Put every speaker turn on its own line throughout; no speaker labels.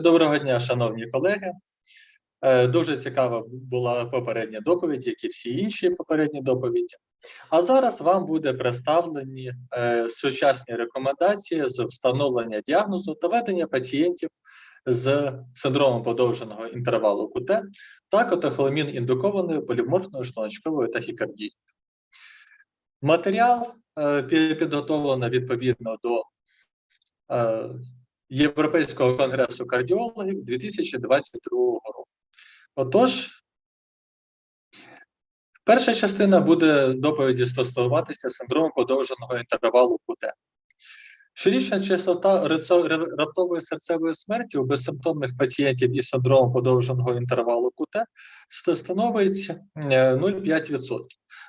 Доброго дня, шановні колеги. Е, Дуже цікава була попередня доповідь, як і всі інші попередні доповіді. А зараз вам буде представлені е, сучасні рекомендації з встановлення діагнозу та ведення пацієнтів з синдромом подовженого інтервалу КУТ та котохоламін індукованою поліморфною шлуночковою тахікардією. Матеріал е, підготовлено відповідно до Європейського конгресу кардіологів 2022 року. Отож, перша частина буде доповіді стосуватися синдрому подовженого інтервалу КУТ. Щорічна частота раптової серцевої смерті у безсимптомних пацієнтів із синдромом подовженого інтервалу КУТ становить е, 0,5%.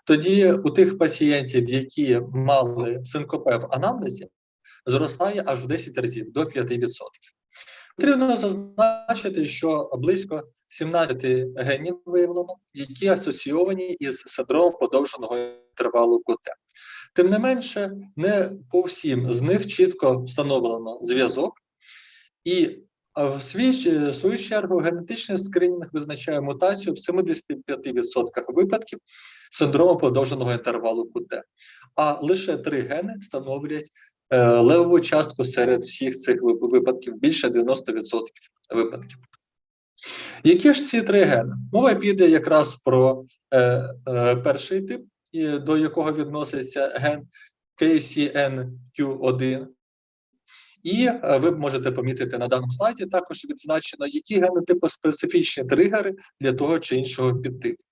Тоді у тих пацієнтів, які мали синкопе в анамнезі, зростає аж в 10 разів до 5%. Потрібно зазначити, що близько 17 генів виявлено, які асоційовані із синдромом подовженого інтервалу КУТ. Тим не менше, не по всім з них чітко встановлено зв'язок, і в свій, в свою чергу генетичний скринінг визначає мутацію в 75% випадків синдрому подовженого інтервалу КУТ. А лише три гени становлять левову частку серед всіх цих випадків, більше 90% випадків. Які ж ці три гени? Мова піде якраз про е, е, перший тип, до якого відноситься ген KCNQ1. І е, ви можете помітити на даному слайді також відзначено, які генотипи специфічні тригери для того чи іншого підтипу.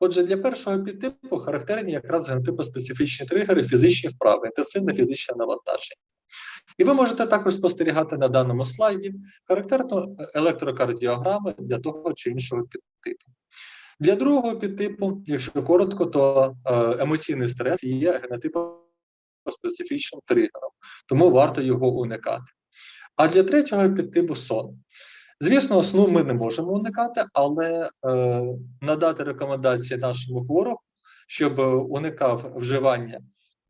Отже, для першого підтипу характерні якраз генотипоспецифічні тригери, фізичні вправи, інтенсивне фізичне навантаження. І ви можете також спостерігати на даному слайді характерну електрокардіограми для того чи іншого підтипу. Для другого підтипу, якщо коротко, то е, емоційний стрес є генотипоспецифічним тригером, тому варто його уникати. А для третього підтипу сон. Звісно, сну ми не можемо уникати, але е, надати рекомендації нашому хворому, щоб уникав вживання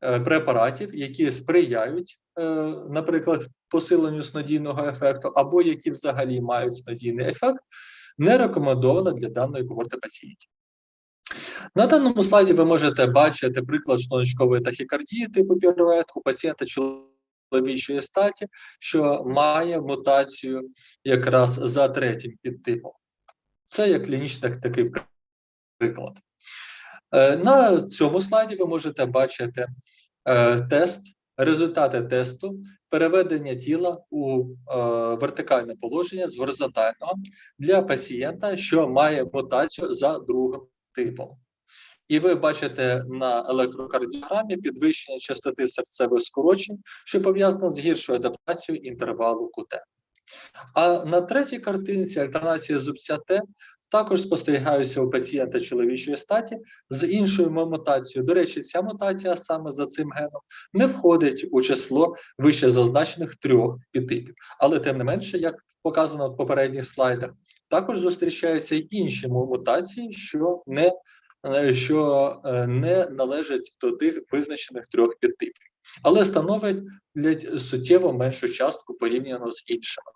е, препаратів, які сприяють, е, наприклад, посиленню снодійного ефекту, або які взагалі мають снодійний ефект, не рекомендовано для даної когорти пацієнтів. На даному слайді ви можете бачити приклад шлуночкової тахікардії типу пірует у пацієнта чоловічої статі, що має мутацію якраз за третім підтипом. Це є клінічний такий приклад. Е, На цьому слайді ви можете бачити е, тест, результати тесту переведення тіла у е, вертикальне положення з горизонтального для пацієнта, що має мутацію за другим типом. І ви бачите на електрокардіограмі підвищення частоти серцевих скорочень, що пов'язано з гіршою адаптацією інтервалу КУТ. А на третій картинці альтернація зубця Т також спостерігаються у пацієнта чоловічої статі з іншою мутацією. До речі, ця мутація саме за цим геном не входить у число вище зазначених трьох підтипів. Але тим не менше, як показано в попередніх слайдах, також зустрічаються й інші мутації, що не що е, не належать до тих визначених трьох підтипів, але становить суттєво меншу частку порівняно з іншими.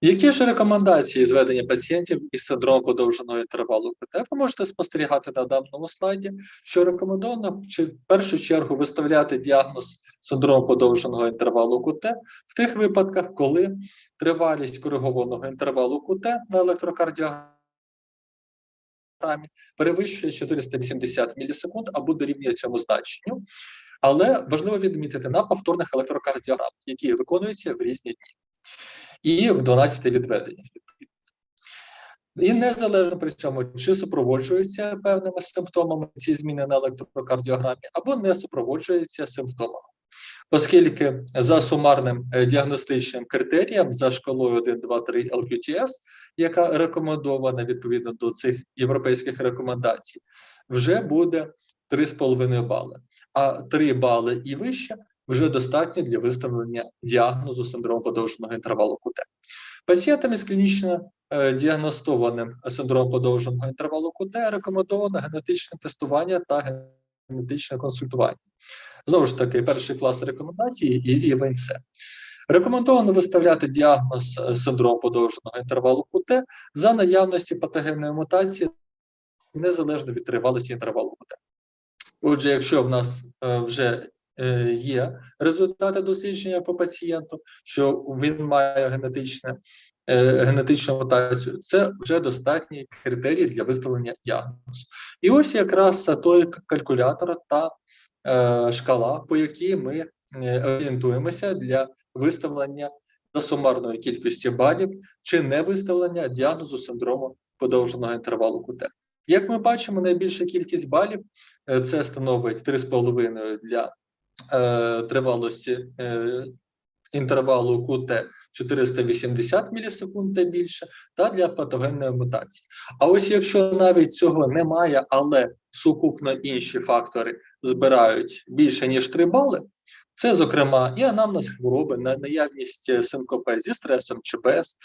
Які ж рекомендації зведення пацієнтів із синдромом подовженого інтервалу КТ? Ви можете спостерігати на даному слайді, що рекомендовано в першу чергу виставляти діагноз синдрому подовженого інтервалу КТ в тих випадках, коли тривалість коригованого інтервалу КТ на електрокардіограмі перевищує 480 мілісекунд або дорівнює цьому значенню. Але важливо відмітити на повторних електрокардіограмах, які виконуються в різні дні і в 12 відведеннях. І незалежно при цьому, чи супроводжуються певними симптомами ці зміни на електрокардіограмі, або не супроводжуються симптомами. Оскільки за сумарним е, діагностичним критерієм за шкалою 1, 2, 3 LQTS, яка рекомендована відповідно до цих європейських рекомендацій, вже буде 3,5 бали. А 3 бали і вище вже достатньо для виставлення діагнозу синдрому подовженого інтервалу КУТ. Пацієнтам із клінічно е, діагностованим синдромом подовженого інтервалу КУТ рекомендовано генетичне тестування та генетичне консультування. Знову ж таки, перший клас рекомендацій і рівень С. Рекомендовано виставляти діагноз синдром подовженого інтервалу КУТ за наявності патогенної мутації незалежно від тривалості інтервалу КУТ. Отже, якщо в нас е, вже е, є результати дослідження по пацієнту, що він має генетичне, е, генетичну мутацію, це вже достатній критерій для виставлення діагнозу. І ось якраз той калькулятор та шкала, по якій ми е, орієнтуємося для виставлення за сумарної кількості балів чи не виставлення діагнозу синдрому подовженого інтервалу КУТ. Як ми бачимо, найбільша кількість балів е, це становить 3,5 для е, тривалості е, інтервалу КУТ 480 мілісекунд та більше, та для патогенної мутації. А ось якщо навіть цього немає, але сукупно інші фактори збирають більше ніж 3 бали, це, зокрема, і анамнез хвороби, на наявність синкопе зі стресом чи без,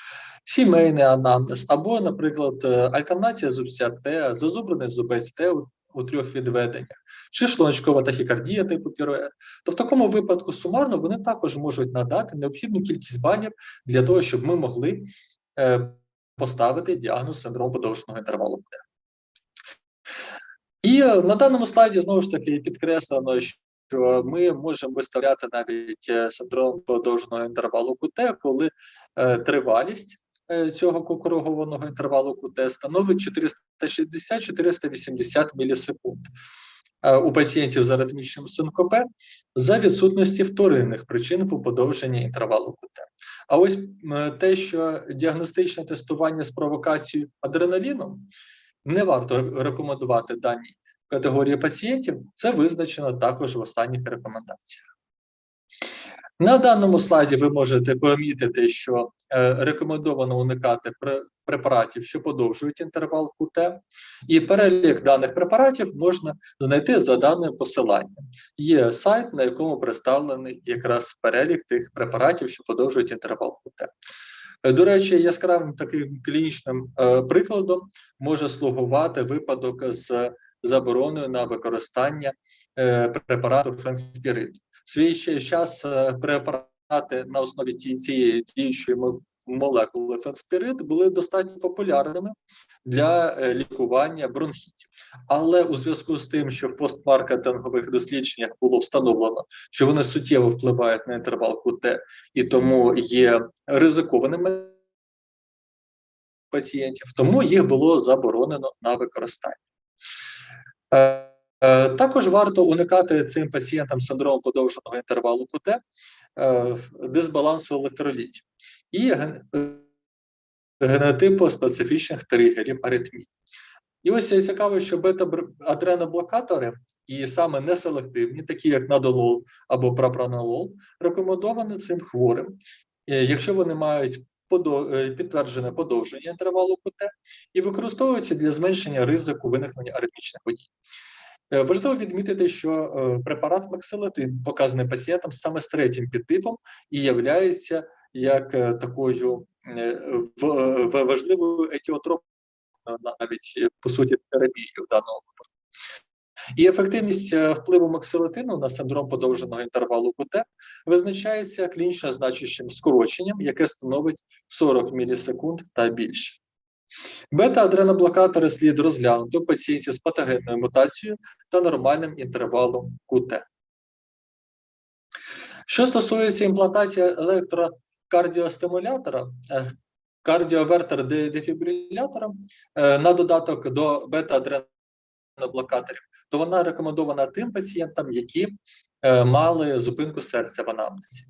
сімейний анамнез, або, наприклад, е, альтернація зубця Т, зазубрений зубець Т у, трьох відведеннях, чи шлуночкова тахікардія типу пірует, то в такому випадку сумарно вони також можуть надати необхідну кількість балів для того, щоб ми могли е, поставити діагноз синдрому подовженого інтервалу. І на даному слайді знову ж таки підкреслено, що ми можемо виставляти навіть е, синдром подовженого інтервалу КУТ, коли е, тривалість е, цього коригованого інтервалу КУТ становить 460-480 мілісекунд. У пацієнтів з аритмічним синкопе за відсутності вторинних причин по подовженні інтервалу КУТ. А ось те, що діагностичне тестування з провокацією адреналіном не варто рекомендувати даній категорії пацієнтів, це визначено також в останніх рекомендаціях. На даному слайді ви можете помітити, що е, рекомендовано уникати препаратів, що подовжують інтервал КУТ, і перелік даних препаратів можна знайти за даним посиланням. Є сайт, на якому представлений якраз перелік тих препаратів, що подовжують інтервал КУТ. До речі, яскравим таким клінічним е, прикладом може слугувати випадок з забороною на використання е, препарату фенспірину. В свій час е, препарати на основі цієї діючої молекули фенспірид були достатньо популярними для е, лікування бронхітів. Але у зв'язку з тим, що в постмаркетингових дослідженнях було встановлено, що вони суттєво впливають на інтервал КУТ і тому є ризикованими пацієнтів, тому їх було заборонено на використання. Е, е, також варто уникати цим пацієнтам синдрому подовженого інтервалу КУТ е, дисбалансу електролітів і генотипу специфічних тригерів аритмії. І ось цікаво, що бета-адреноблокатори і саме неселективні, такі як надолол або прапранолол, рекомендовані цим хворим, якщо вони мають підтверджене подовження інтервалу КТ і використовуються для зменшення ризику виникнення аритмічних подій. Е, важливо відмітити, що е, препарат мексилетин показаний пацієнтам саме з третім підтипом і являється як е, такою важливою етіотропною навіть по суті терапією в даному випадку. І ефективність впливу максилетину на синдром подовженого інтервалу КТ визначається клінічно значущим скороченням, яке становить 40 мілісекунд та більше. Бета-адреноблокатори слід розглянути у пацієнтів з патогенною мутацією та нормальним інтервалом КУТ. Що стосується імплантації електрокардіостимулятора, е, кардіовертер дефібрилятора е, на додаток до бета-адреноблокаторів, то вона рекомендована тим пацієнтам, які е, мали зупинку серця в анамнезі.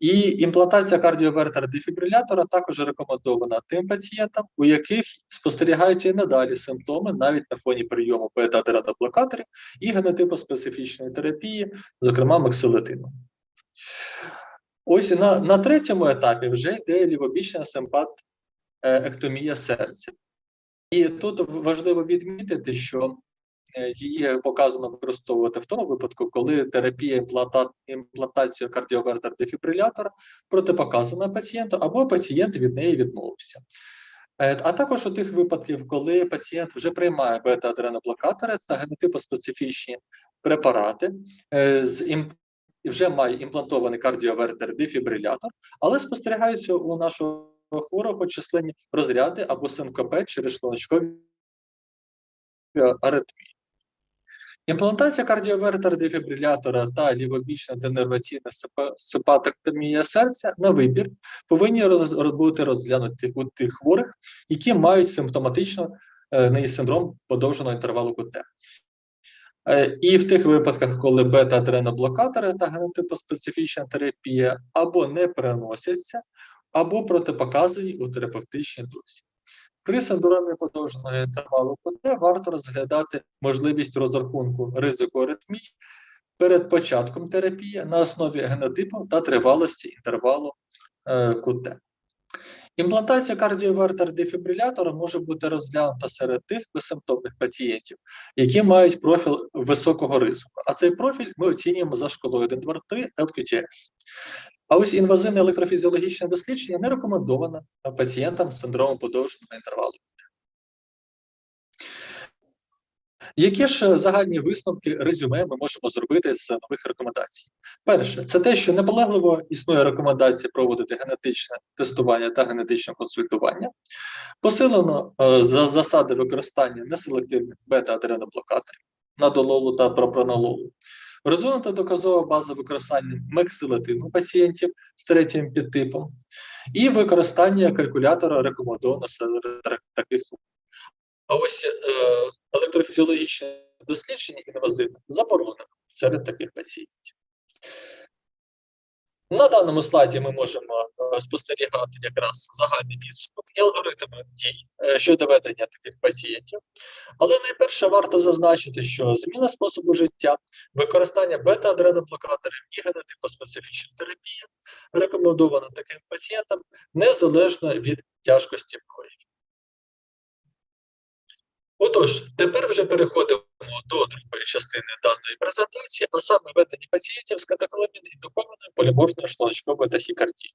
І імплантація кардіовертера дефібрилятора також рекомендована тим пацієнтам, у яких спостерігаються і надалі симптоми навіть на фоні прийому бета-адреноблокаторів і генотипоспецифічної терапії, зокрема мексилетину. Ось на на третьому етапі вже йде лівобічна симпат ектомія серця. І тут важливо відмітити, що Е, її показано використовувати в тому випадку, коли терапія імплантат, імплантацію кардіовертер дефібрилятора протипоказана пацієнту або пацієнт від неї відмовився. Е, а також у тих випадків, коли пацієнт вже приймає бета-адреноблокатори та генотипоспецифічні препарати е, з і вже має імплантований кардіовертер дефібрилятор, але спостерігаються у нашого хворого численні розряди або синкопе через шлуночкові аритмії. Імплантація кардіовертера дефібрилятора та лівобічна денерваційна сепа- сепатоктомія серця на вибір повинні роз- бути розглянуті у тих хворих, які мають симптоматично е, синдром подовженого інтервалу КТ. Е, І в тих випадках, коли бета-адреноблокатори та генотипоспецифічна терапія або не переносяться, або протипоказані у терапевтичній дозі. При синдромі подовженого інтервалу КТ варто розглядати можливість розрахунку ризику аритмії перед початком терапії на основі генотипу та тривалості інтервалу е, КТ. Імплантація кардіовертер дефібрилятора може бути розглянута серед тих безсимптомних пацієнтів, які мають профіль високого ризику. А цей профіль ми оцінюємо за шкалою 1-2-3 LQTS. А ось інвазивне електрофізіологічне дослідження не рекомендовано пацієнтам з синдромом подовженого інтервалу. Які ж загальні висновки резюме ми можемо зробити з нових рекомендацій? Перше, це те, що наполегливо існує рекомендація проводити генетичне тестування та генетичне консультування. Посилено е, за засади використання неселективних бета-адреноблокаторів надололу та пропронололу. Розвинута доказова база використання мексилатину пацієнтів з третім підтипом і використання калькулятора рекомендовано серед таких а ось е, електрофізіологічне дослідження інвазивне заборонено серед таких пацієнтів. На даному слайді ми можемо е, спостерігати якраз загальний підсумок і алгоритми дій е, щодо ведення таких пацієнтів. Але найперше варто зазначити, що зміна способу життя, використання бета-адреноблокаторів і генотипоспецифічна терапія рекомендована таким пацієнтам незалежно від тяжкості проявів. Отож, тепер вже переходимо до другої частини даної презентації, а саме ведення пацієнтів з катехоламін індукованою поліморфною шлуночковою тахікардією.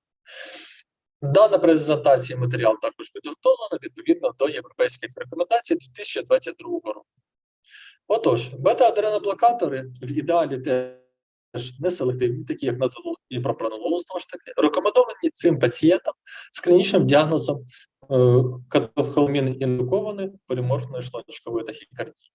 Дана презентація матеріал також підготовлена відповідно до європейських рекомендацій 2022 року. Отож, бета-адреноблокатори в ідеалі теж неселективні, такі як надолу і пропранолол, знову ж таки, рекомендовані цим пацієнтам з клінічним діагнозом катехоламін індукованої поліморфної шлуночкової тахікардії.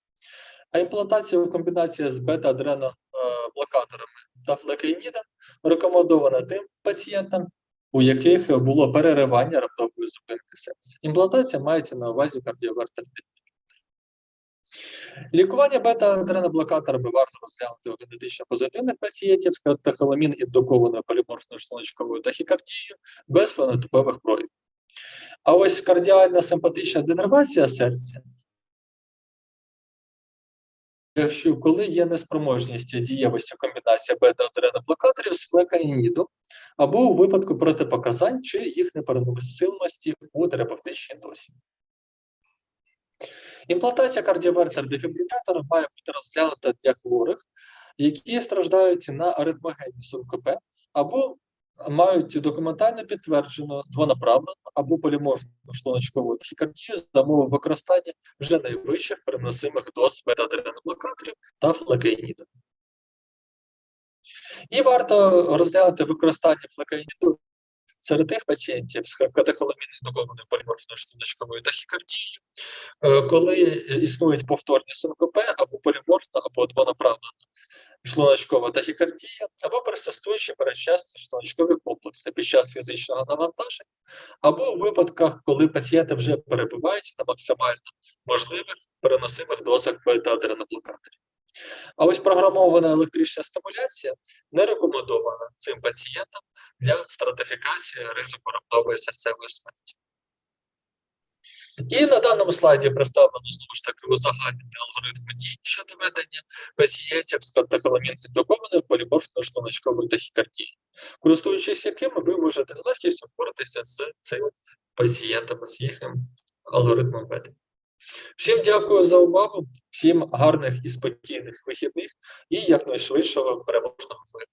А імплантація у комбінації з бета-адреноблокаторами та флекаїнідом рекомендована тим пацієнтам, у яких було переривання раптової зупинки серця. Імплантація мається на увазі кардіовертер Лікування бета-адреноблокаторами варто розглянути у генетично позитивних пацієнтів з катехоламін індукованою поліморфною шлуночковою тахікардією без фенотипових проявів. А ось кардіальна симпатична денервація серця, якщо коли є неспроможність дієвості комбінація бета-адреноблокаторів з флеканінідом, або у випадку протипоказань чи їх непереносимості у терапевтичній досі. Імплантація кардіовертер дефібрилятора має бути розглянута для хворих, які страждають на аритмогенні синкопе або мають документально підтверджену двонаправлену або поліморфну шлуночкову тахікардію за умови використання вже найвищих переносимих доз бета-адреноблокаторів та флекаїніду. І варто розглянути використання флекаїніду серед тих пацієнтів з катехоламінно-індукованою поліморфною шлуночковою тахікардією, е, коли існують повторні синкопе або поліморфна, або двонаправлена шлуночкова тахікардія, або персистуючі передчасні шлуночкові комплекси під час фізичного навантаження, або у випадках, коли пацієнти вже перебувають на максимально можливих переносимих дозах бета-адреноблокаторів. А ось програмована електрична стимуляція не рекомендована цим пацієнтам для стратифікації ризику раптової серцевої смерті. І на даному слайді представлено знову ж таки узагальнений алгоритм дій щодо ведення пацієнтів з катехоламін індукованою поліморфною шлуночковою тахікардією, користуючись якими ви можете з легкістю впоратися з цим пацієнтом, з їхнім алгоритмом ведення. Всім дякую за увагу, всім гарних і спокійних вихідних і якнайшвидшого переможного миру.